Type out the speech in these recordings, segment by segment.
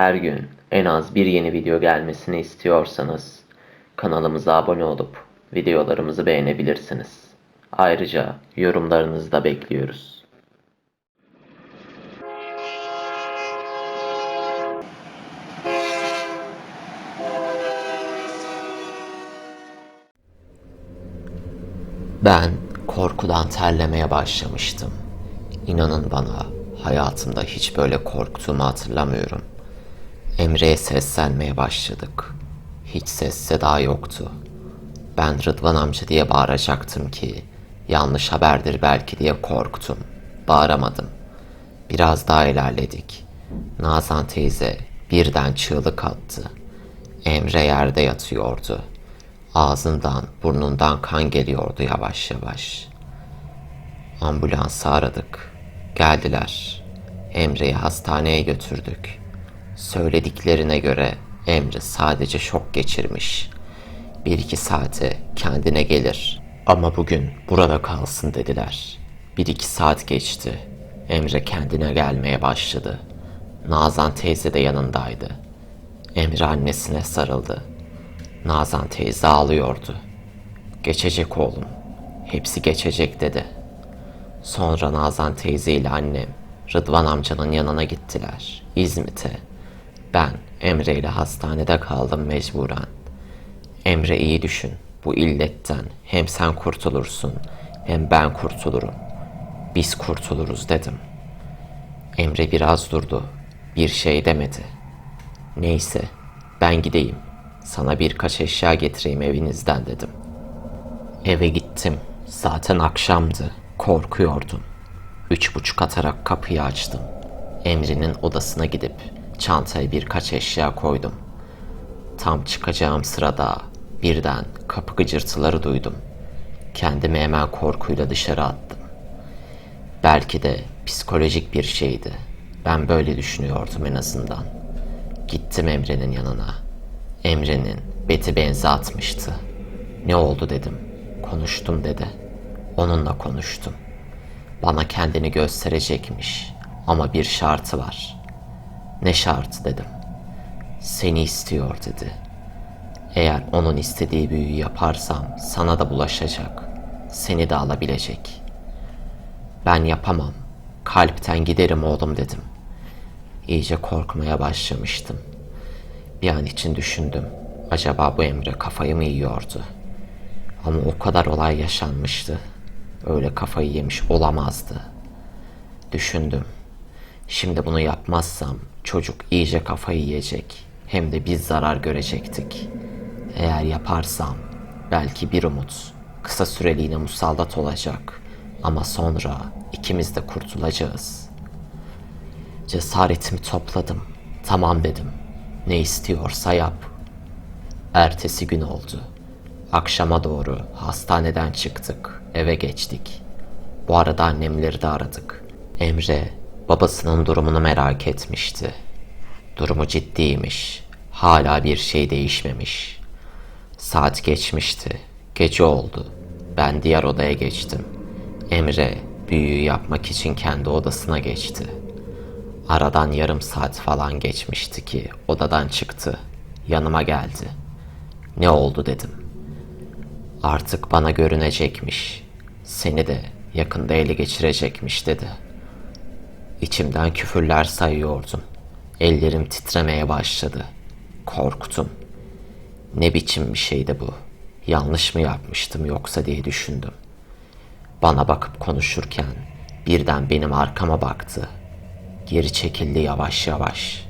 her gün en az bir yeni video gelmesini istiyorsanız kanalımıza abone olup videolarımızı beğenebilirsiniz. Ayrıca yorumlarınızı da bekliyoruz. Ben korkudan terlemeye başlamıştım. İnanın bana hayatımda hiç böyle korktuğumu hatırlamıyorum. Emre'ye seslenmeye başladık. Hiç ses daha yoktu. Ben Rıdvan amca diye bağıracaktım ki yanlış haberdir belki diye korktum. Bağıramadım. Biraz daha ilerledik. Nazan teyze birden çığlık attı. Emre yerde yatıyordu. Ağzından, burnundan kan geliyordu yavaş yavaş. Ambulansı aradık. Geldiler. Emre'yi hastaneye götürdük. Söylediklerine göre Emre sadece şok geçirmiş. Bir iki saate kendine gelir. Ama bugün burada kalsın dediler. Bir iki saat geçti. Emre kendine gelmeye başladı. Nazan teyze de yanındaydı. Emre annesine sarıldı. Nazan teyze ağlıyordu. Geçecek oğlum. Hepsi geçecek dedi. Sonra Nazan teyze ile annem Rıdvan amcanın yanına gittiler. İzmit'e. Ben Emre ile hastanede kaldım mecburen. Emre iyi düşün. Bu illetten hem sen kurtulursun hem ben kurtulurum. Biz kurtuluruz dedim. Emre biraz durdu. Bir şey demedi. Neyse ben gideyim. Sana birkaç eşya getireyim evinizden dedim. Eve gittim. Zaten akşamdı. Korkuyordum. Üç buçuk atarak kapıyı açtım. Emre'nin odasına gidip çantaya birkaç eşya koydum. Tam çıkacağım sırada birden kapı gıcırtıları duydum. Kendimi hemen korkuyla dışarı attım. Belki de psikolojik bir şeydi. Ben böyle düşünüyordum en azından. Gittim Emre'nin yanına. Emre'nin beti benzi atmıştı. Ne oldu dedim. Konuştum dedi. Onunla konuştum. Bana kendini gösterecekmiş ama bir şartı var. Ne şartı dedim. Seni istiyor dedi. Eğer onun istediği büyüyü yaparsam sana da bulaşacak. Seni de alabilecek. Ben yapamam. Kalpten giderim oğlum dedim. İyice korkmaya başlamıştım. Bir an için düşündüm. Acaba bu Emre kafayı mı yiyordu? Ama o kadar olay yaşanmıştı. Öyle kafayı yemiş olamazdı. Düşündüm. Şimdi bunu yapmazsam çocuk iyice kafayı yiyecek. Hem de biz zarar görecektik. Eğer yaparsam belki bir umut kısa süreliğine musallat olacak. Ama sonra ikimiz de kurtulacağız. Cesaretimi topladım. Tamam dedim. Ne istiyorsa yap. Ertesi gün oldu. Akşama doğru hastaneden çıktık. Eve geçtik. Bu arada annemleri de aradık. Emre babasının durumunu merak etmişti. Durumu ciddiymiş. Hala bir şey değişmemiş. Saat geçmişti. Gece oldu. Ben diğer odaya geçtim. Emre büyüyü yapmak için kendi odasına geçti. Aradan yarım saat falan geçmişti ki odadan çıktı. Yanıma geldi. Ne oldu dedim. Artık bana görünecekmiş. Seni de yakında ele geçirecekmiş dedi. İçimden küfürler sayıyordum. Ellerim titremeye başladı. Korktum. Ne biçim bir şeydi bu? Yanlış mı yapmıştım yoksa diye düşündüm. Bana bakıp konuşurken birden benim arkama baktı. Geri çekildi yavaş yavaş.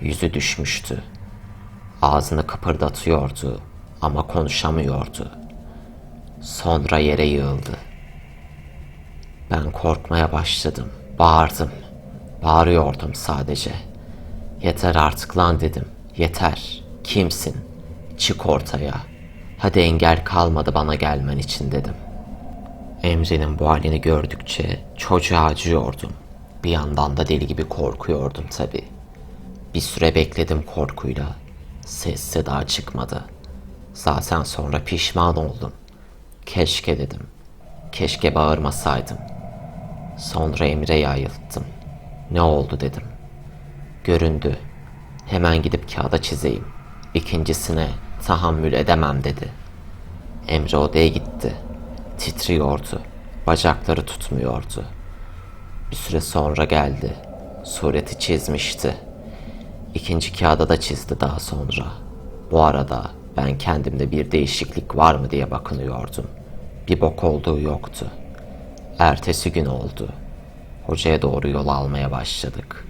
Yüzü düşmüştü. Ağzını kıpırdatıyordu ama konuşamıyordu. Sonra yere yığıldı. Ben korkmaya başladım. Bağırdım. Bağırıyordum sadece. Yeter artık lan dedim. Yeter. Kimsin? Çık ortaya. Hadi engel kalmadı bana gelmen için dedim. Emre'nin bu halini gördükçe çocuğa acıyordum. Bir yandan da deli gibi korkuyordum tabi. Bir süre bekledim korkuyla. Ses seda çıkmadı. Zaten sonra pişman oldum. Keşke dedim. Keşke bağırmasaydım. Sonra Emre'yi ayılttım. Ne oldu dedim. Göründü. Hemen gidip kağıda çizeyim. İkincisine tahammül edemem dedi. Emre odaya gitti. Titriyordu. Bacakları tutmuyordu. Bir süre sonra geldi. Sureti çizmişti. İkinci kağıda da çizdi daha sonra. Bu arada ben kendimde bir değişiklik var mı diye bakınıyordum. Bir bok olduğu yoktu. Ertesi gün oldu. Hocaya doğru yol almaya başladık.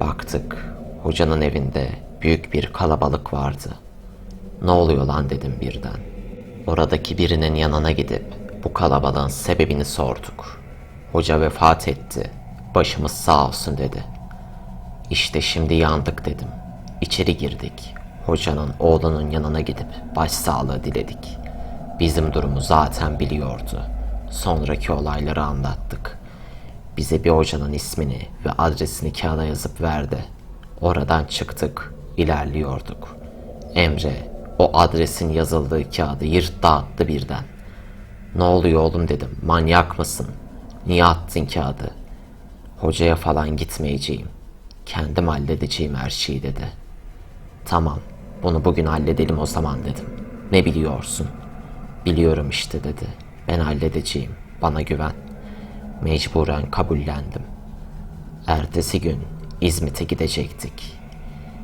Baktık. Hocanın evinde büyük bir kalabalık vardı. Ne oluyor lan dedim birden. Oradaki birinin yanına gidip bu kalabalığın sebebini sorduk. Hoca vefat etti. Başımız sağ olsun dedi. İşte şimdi yandık dedim. İçeri girdik. Hocanın oğlunun yanına gidip başsağlığı diledik. Bizim durumu zaten biliyordu. Sonraki olayları anlattık. Bize bir hocanın ismini ve adresini kağıda yazıp verdi. Oradan çıktık, ilerliyorduk. Emre o adresin yazıldığı kağıdı yırttı attı birden. Ne oluyor oğlum dedim, manyak mısın? Niye attın kağıdı? Hocaya falan gitmeyeceğim. Kendim halledeceğim her şeyi dedi. Tamam, bunu bugün halledelim o zaman dedim. Ne biliyorsun? Biliyorum işte dedi. Ben halledeceğim, bana güven. Mecburen kabullendim. Ertesi gün İzmit'e gidecektik.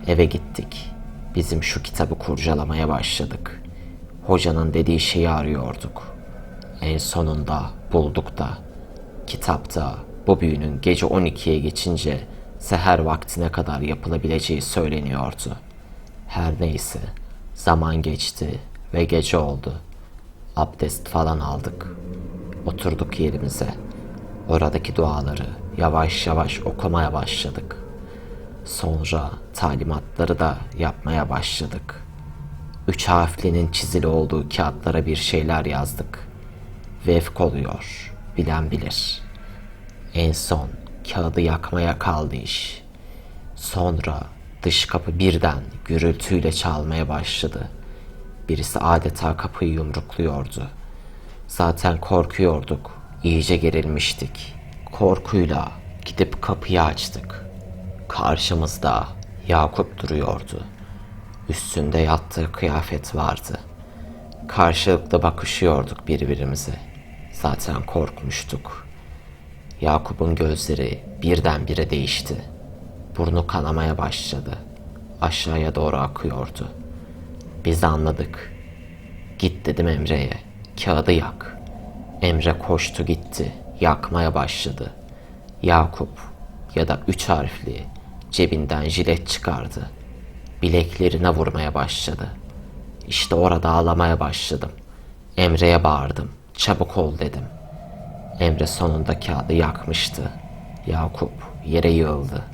Eve gittik. Bizim şu kitabı kurcalamaya başladık. Hocanın dediği şeyi arıyorduk. En sonunda bulduk da. Kitapta bu büyünün gece 12'ye geçince seher vaktine kadar yapılabileceği söyleniyordu. Her neyse zaman geçti ve gece oldu. Abdest falan aldık. Oturduk yerimize. Oradaki duaları yavaş yavaş okumaya başladık. Sonra talimatları da yapmaya başladık. Üç harflinin çizili olduğu kağıtlara bir şeyler yazdık. Vefk oluyor, bilen bilir. En son kağıdı yakmaya kaldı iş. Sonra dış kapı birden gürültüyle çalmaya başladı. Birisi adeta kapıyı yumrukluyordu. Zaten korkuyorduk. İyice gerilmiştik. Korkuyla gidip kapıyı açtık. Karşımızda Yakup duruyordu. Üstünde yattığı kıyafet vardı. Karşılıklı bakışıyorduk birbirimize. Zaten korkmuştuk. Yakup'un gözleri birdenbire değişti. Burnu kanamaya başladı. Aşağıya doğru akıyordu. Biz anladık. Git dedim Emre'ye. Kağıdı yak. Emre koştu gitti. Yakmaya başladı. Yakup ya da üç harfli cebinden jilet çıkardı. Bileklerine vurmaya başladı. İşte orada ağlamaya başladım. Emre'ye bağırdım. Çabuk ol dedim. Emre sonunda kağıdı yakmıştı. Yakup yere yığıldı.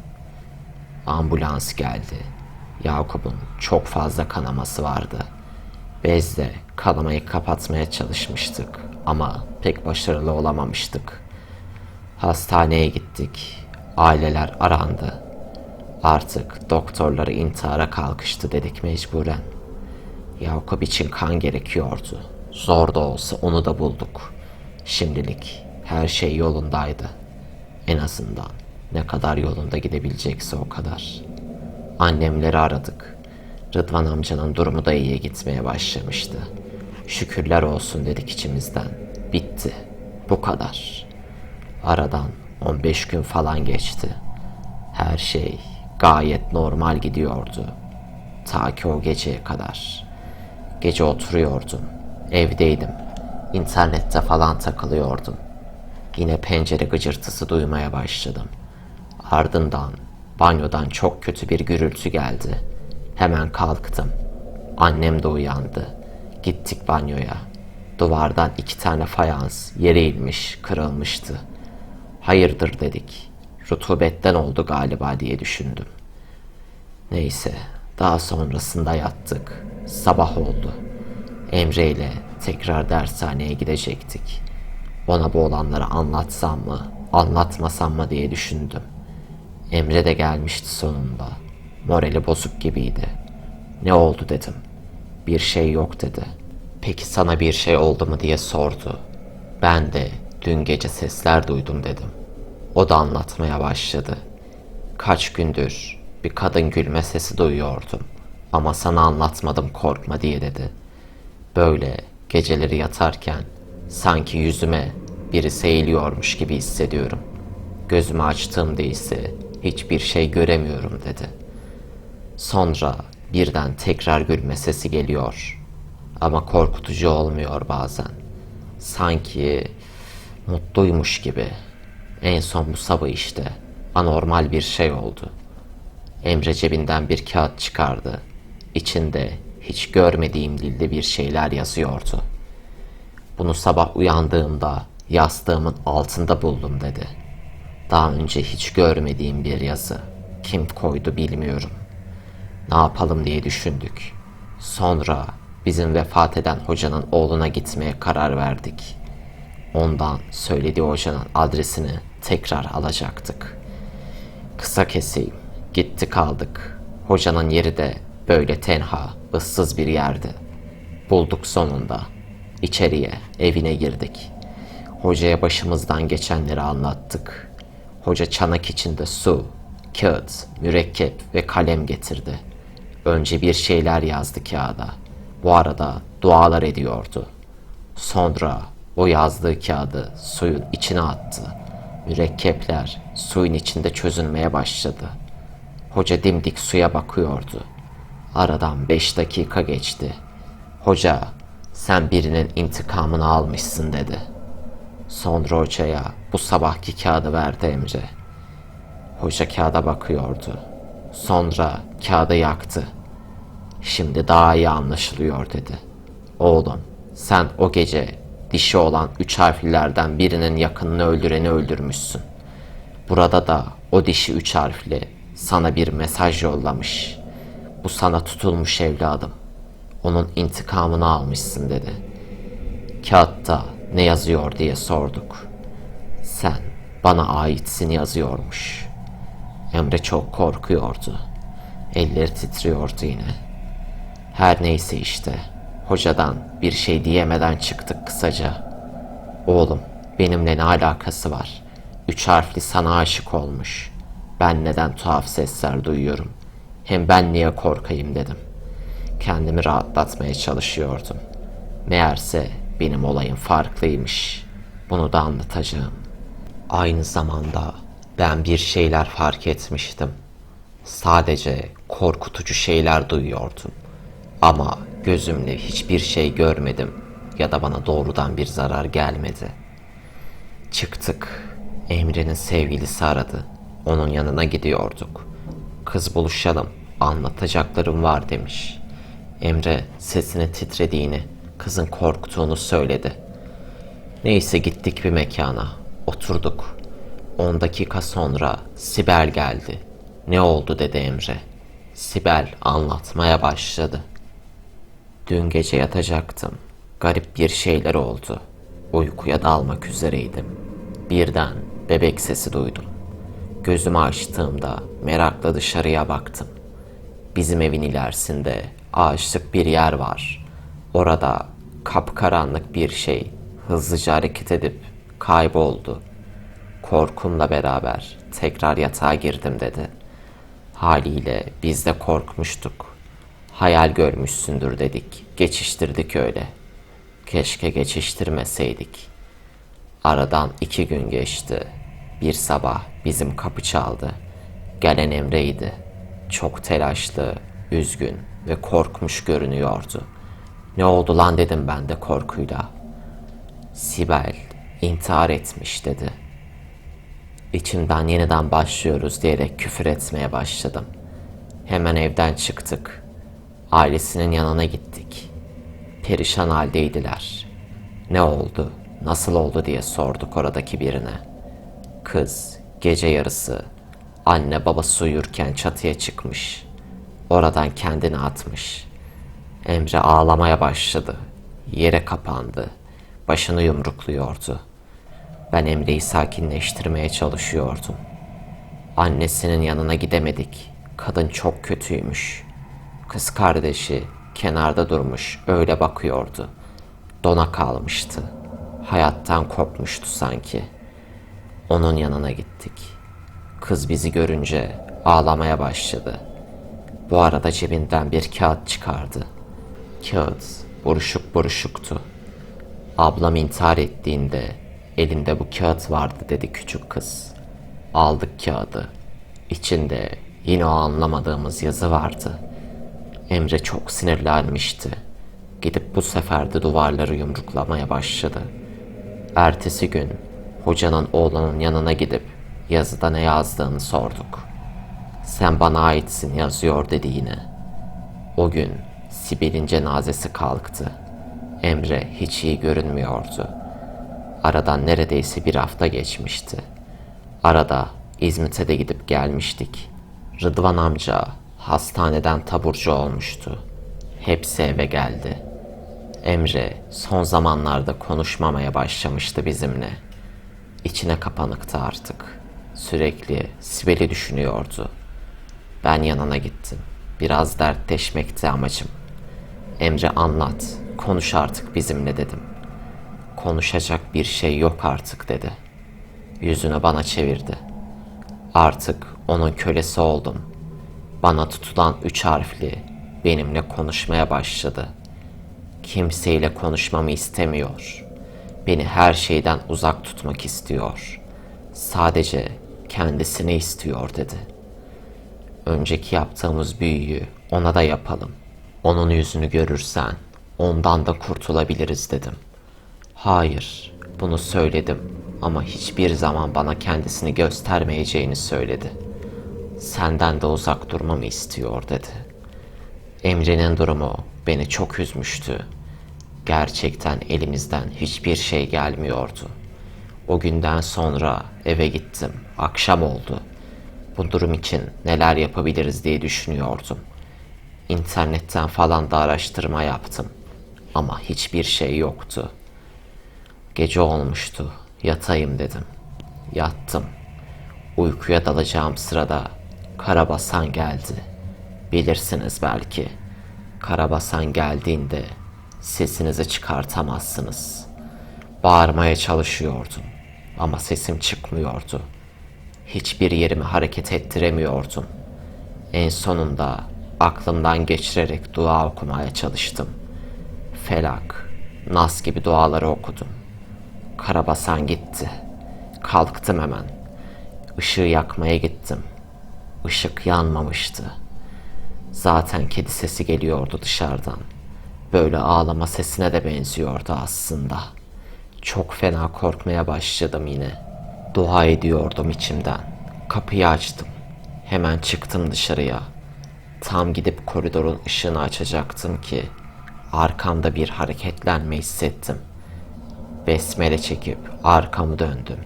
Ambulans geldi. Yakup'un çok fazla kanaması vardı. Bezle kanamayı kapatmaya çalışmıştık ama pek başarılı olamamıştık. Hastaneye gittik. Aileler arandı. Artık doktorları intihara kalkıştı dedik mecburen. Yakup için kan gerekiyordu. Zor da olsa onu da bulduk. Şimdilik her şey yolundaydı. En azından ne kadar yolunda gidebilecekse o kadar. Annemleri aradık. Rıdvan amcanın durumu da iyiye gitmeye başlamıştı. Şükürler olsun dedik içimizden. Bitti. Bu kadar. Aradan 15 gün falan geçti. Her şey gayet normal gidiyordu. Ta ki o geceye kadar. Gece oturuyordum. Evdeydim. İnternette falan takılıyordum. Yine pencere gıcırtısı duymaya başladım. Ardından banyodan çok kötü bir gürültü geldi. Hemen kalktım. Annem de uyandı. Gittik banyoya. Duvardan iki tane fayans yere inmiş, kırılmıştı. Hayırdır dedik. Rutubetten oldu galiba diye düşündüm. Neyse, daha sonrasında yattık. Sabah oldu. Emre ile tekrar dershaneye gidecektik. Ona bu olanları anlatsam mı, anlatmasam mı diye düşündüm. Emre de gelmişti sonunda. Morali bozuk gibiydi. Ne oldu dedim. Bir şey yok dedi. Peki sana bir şey oldu mu diye sordu. Ben de dün gece sesler duydum dedim. O da anlatmaya başladı. Kaç gündür bir kadın gülme sesi duyuyordum. Ama sana anlatmadım korkma diye dedi. Böyle geceleri yatarken sanki yüzüme biri eğiliyormuş gibi hissediyorum. Gözümü açtığımda ise hiçbir şey göremiyorum dedi. Sonra birden tekrar gülme sesi geliyor. Ama korkutucu olmuyor bazen. Sanki mutluymuş gibi. En son bu sabah işte anormal bir şey oldu. Emre cebinden bir kağıt çıkardı. İçinde hiç görmediğim dilde bir şeyler yazıyordu. Bunu sabah uyandığımda yastığımın altında buldum dedi. Daha önce hiç görmediğim bir yazı. Kim koydu bilmiyorum. Ne yapalım diye düşündük. Sonra bizim vefat eden hocanın oğluna gitmeye karar verdik. Ondan söylediği hocanın adresini tekrar alacaktık. Kısa keseyim. Gitti kaldık. Hocanın yeri de böyle tenha, ıssız bir yerdi. Bulduk sonunda. İçeriye, evine girdik. Hocaya başımızdan geçenleri anlattık. Hoca çanak içinde su, kağıt, mürekkep ve kalem getirdi. Önce bir şeyler yazdı kağıda. Bu arada dualar ediyordu. Sonra o yazdığı kağıdı suyun içine attı. Mürekkepler suyun içinde çözülmeye başladı. Hoca dimdik suya bakıyordu. Aradan beş dakika geçti. Hoca, sen birinin intikamını almışsın dedi. Sonra hocaya bu sabahki kağıdı verdi Emre. Hoca kağıda bakıyordu. Sonra kağıdı yaktı. Şimdi daha iyi anlaşılıyor dedi. Oğlum, sen o gece dişi olan üç harflilerden birinin yakınını öldüreni öldürmüşsün. Burada da o dişi üç harfli sana bir mesaj yollamış. Bu sana tutulmuş evladım. Onun intikamını almışsın dedi. Kağıtta ne yazıyor diye sorduk. Sen bana aitsin yazıyormuş. Emre çok korkuyordu. Elleri titriyordu yine. Her neyse işte. Hocadan bir şey diyemeden çıktık kısaca. Oğlum benimle ne alakası var? Üç harfli sana aşık olmuş. Ben neden tuhaf sesler duyuyorum? Hem ben niye korkayım dedim. Kendimi rahatlatmaya çalışıyordum. Meğerse benim olayım farklıymış. Bunu da anlatacağım. Aynı zamanda ben bir şeyler fark etmiştim. Sadece korkutucu şeyler duyuyordum. Ama gözümle hiçbir şey görmedim ya da bana doğrudan bir zarar gelmedi. Çıktık. Emre'nin sevgilisi aradı. Onun yanına gidiyorduk. Kız buluşalım, anlatacaklarım var demiş. Emre sesini titrediğini, kızın korktuğunu söyledi. Neyse gittik bir mekana. Oturduk. 10 dakika sonra Sibel geldi. Ne oldu dedi Emre. Sibel anlatmaya başladı. Dün gece yatacaktım. Garip bir şeyler oldu. Uykuya dalmak üzereydim. Birden bebek sesi duydum. Gözümü açtığımda merakla dışarıya baktım. Bizim evin ilerisinde ağaçlık bir yer var. Orada kapkaranlık bir şey hızlıca hareket edip kayboldu. Korkumla beraber tekrar yatağa girdim dedi. Haliyle biz de korkmuştuk. Hayal görmüşsündür dedik. Geçiştirdik öyle. Keşke geçiştirmeseydik. Aradan iki gün geçti. Bir sabah bizim kapı çaldı. Gelen Emre'ydi. Çok telaşlı, üzgün ve korkmuş görünüyordu. Ne oldu lan dedim ben de korkuyla. Sibel intihar etmiş dedi. İçimden yeniden başlıyoruz diyerek küfür etmeye başladım. Hemen evden çıktık. Ailesinin yanına gittik. Perişan haldeydiler. Ne oldu, nasıl oldu diye sorduk oradaki birine. Kız gece yarısı anne babası uyurken çatıya çıkmış. Oradan kendini atmış. Emre ağlamaya başladı. Yere kapandı. Başını yumrukluyordu. Ben Emre'yi sakinleştirmeye çalışıyordum. Annesinin yanına gidemedik. Kadın çok kötüymüş. Kız kardeşi kenarda durmuş, öyle bakıyordu. Dona kalmıştı. Hayattan kopmuştu sanki. Onun yanına gittik. Kız bizi görünce Ağlamaya başladı. Bu arada cebinden bir kağıt çıkardı. Kağıt buruşuk buruşuktu. Ablam intihar ettiğinde elinde bu kağıt vardı dedi küçük kız. Aldık kağıdı. İçinde yine o anlamadığımız yazı vardı. Emre çok sinirlenmişti. Gidip bu sefer de duvarları yumruklamaya başladı. Ertesi gün hocanın oğlanın yanına gidip yazıda ne yazdığını sorduk. Sen bana aitsin yazıyor dedi yine. O gün Sibel'in cenazesi kalktı. Emre hiç iyi görünmüyordu. Aradan neredeyse bir hafta geçmişti. Arada İzmit'e de gidip gelmiştik. Rıdvan amca hastaneden taburcu olmuştu. Hepsi eve geldi. Emre son zamanlarda konuşmamaya başlamıştı bizimle. İçine kapanıktı artık. Sürekli Sibel'i düşünüyordu. Ben yanına gittim. Biraz dertleşmekti amacım. Emre anlat, konuş artık bizimle dedim. Konuşacak bir şey yok artık dedi. Yüzünü bana çevirdi. Artık onun kölesi oldum. Bana tutulan üç harfli benimle konuşmaya başladı. Kimseyle konuşmamı istemiyor. Beni her şeyden uzak tutmak istiyor. Sadece kendisini istiyor dedi. Önceki yaptığımız büyüyü ona da yapalım. Onun yüzünü görürsen ondan da kurtulabiliriz dedim. Hayır, bunu söyledim ama hiçbir zaman bana kendisini göstermeyeceğini söyledi. Senden de uzak durmamı istiyor dedi. Emre'nin durumu beni çok üzmüştü. Gerçekten elimizden hiçbir şey gelmiyordu. O günden sonra eve gittim. Akşam oldu. Bu durum için neler yapabiliriz diye düşünüyordum. İnternetten falan da araştırma yaptım. Ama hiçbir şey yoktu. Gece olmuştu. Yatayım dedim. Yattım. Uykuya dalacağım sırada Karabasan geldi. Bilirsiniz belki. Karabasan geldiğinde sesinizi çıkartamazsınız. Bağırmaya çalışıyordum ama sesim çıkmıyordu. Hiçbir yerimi hareket ettiremiyordum. En sonunda aklımdan geçirerek dua okumaya çalıştım. Felak, Nas gibi duaları okudum. Karabasan gitti. Kalktım hemen. Işığı yakmaya gittim. Işık yanmamıştı. Zaten kedi sesi geliyordu dışarıdan. Böyle ağlama sesine de benziyordu aslında. Çok fena korkmaya başladım yine. Dua ediyordum içimden. Kapıyı açtım. Hemen çıktım dışarıya. Tam gidip koridorun ışığını açacaktım ki arkamda bir hareketlenme hissettim. Besmele çekip arkamı döndüm.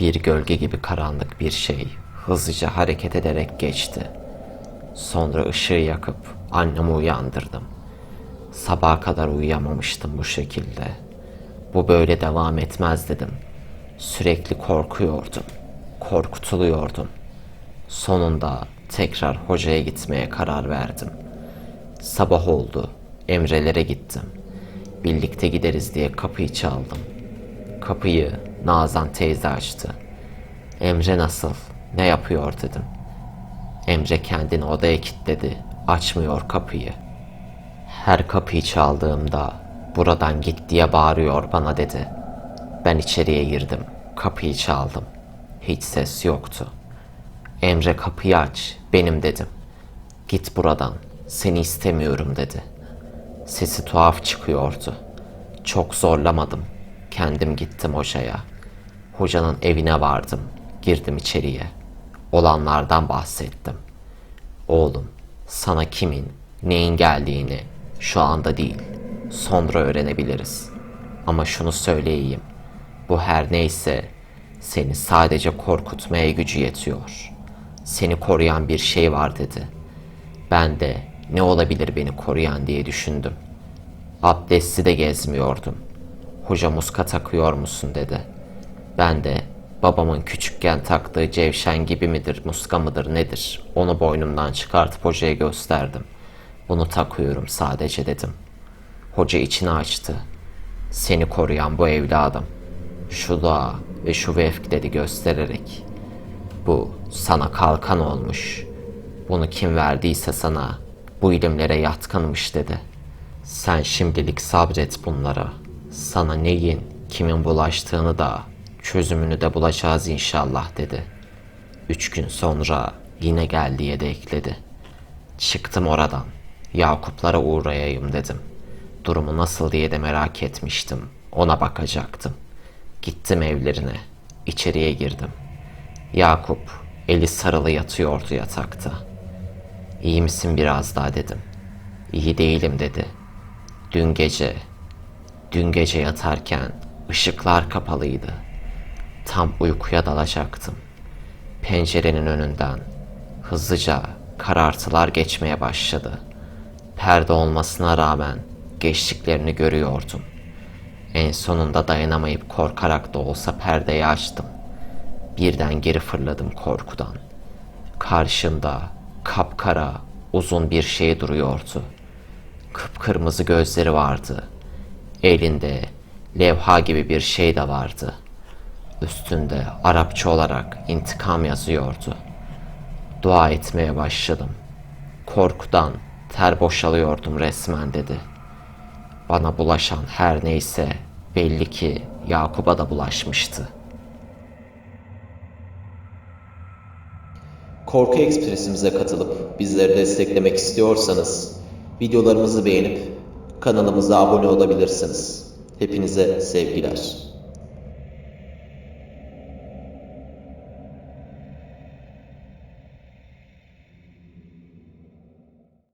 Bir gölge gibi karanlık bir şey hızlıca hareket ederek geçti. Sonra ışığı yakıp annemi uyandırdım. Sabaha kadar uyuyamamıştım bu şekilde. Bu böyle devam etmez dedim. Sürekli korkuyordum. Korkutuluyordum. Sonunda tekrar hocaya gitmeye karar verdim. Sabah oldu. Emrelere gittim. Birlikte gideriz diye kapıyı çaldım. Kapıyı Nazan teyze açtı. Emre nasıl? Ne yapıyor dedim. Emre kendini odaya kilitledi. Açmıyor kapıyı. Her kapıyı çaldığımda buradan git diye bağırıyor bana dedi. Ben içeriye girdim. Kapıyı çaldım. Hiç ses yoktu. Emre kapıyı aç. Benim dedim. Git buradan. Seni istemiyorum dedi. Sesi tuhaf çıkıyordu. Çok zorlamadım. Kendim gittim hocaya. Hocanın evine vardım. Girdim içeriye. Olanlardan bahsettim. Oğlum, sana kimin, neyin geldiğini şu anda değil, sonra öğrenebiliriz. Ama şunu söyleyeyim. Bu her neyse seni sadece korkutmaya gücü yetiyor. Seni koruyan bir şey var dedi. Ben de ne olabilir beni koruyan diye düşündüm. Abdesti de gezmiyordum. Hoca muska takıyor musun dedi. Ben de babamın küçükken taktığı cevşen gibi midir, muska mıdır nedir? Onu boynumdan çıkartıp hocaya gösterdim. Bunu takıyorum sadece dedim. Hoca içini açtı. Seni koruyan bu evladım. Şu dua ve şu vefk dedi göstererek. Bu sana kalkan olmuş. Bunu kim verdiyse sana bu ilimlere yatkınmış dedi. Sen şimdilik sabret bunlara. Sana neyin, kimin bulaştığını da, çözümünü de bulacağız inşallah dedi. Üç gün sonra yine gel diye de ekledi. Çıktım oradan. Yakuplara uğrayayım dedim. Durumu nasıl diye de merak etmiştim. Ona bakacaktım. Gittim evlerine. İçeriye girdim. Yakup eli sarılı yatıyordu yatakta. İyi misin biraz daha dedim. İyi değilim dedi. Dün gece, dün gece yatarken ışıklar kapalıydı. Tam uykuya dalacaktım. Pencerenin önünden hızlıca karartılar geçmeye başladı. Perde olmasına rağmen geçtiklerini görüyordum. En sonunda dayanamayıp korkarak da olsa perdeyi açtım. Birden geri fırladım korkudan. Karşımda kapkara uzun bir şey duruyordu. Kıpkırmızı gözleri vardı. Elinde levha gibi bir şey de vardı. Üstünde Arapça olarak intikam yazıyordu. Dua etmeye başladım. Korkudan ter boşalıyordum resmen dedi. Bana bulaşan her neyse belli ki Yakup'a da bulaşmıştı. Korku Ekspresimize katılıp bizleri desteklemek istiyorsanız videolarımızı beğenip kanalımıza abone olabilirsiniz. Hepinize sevgiler.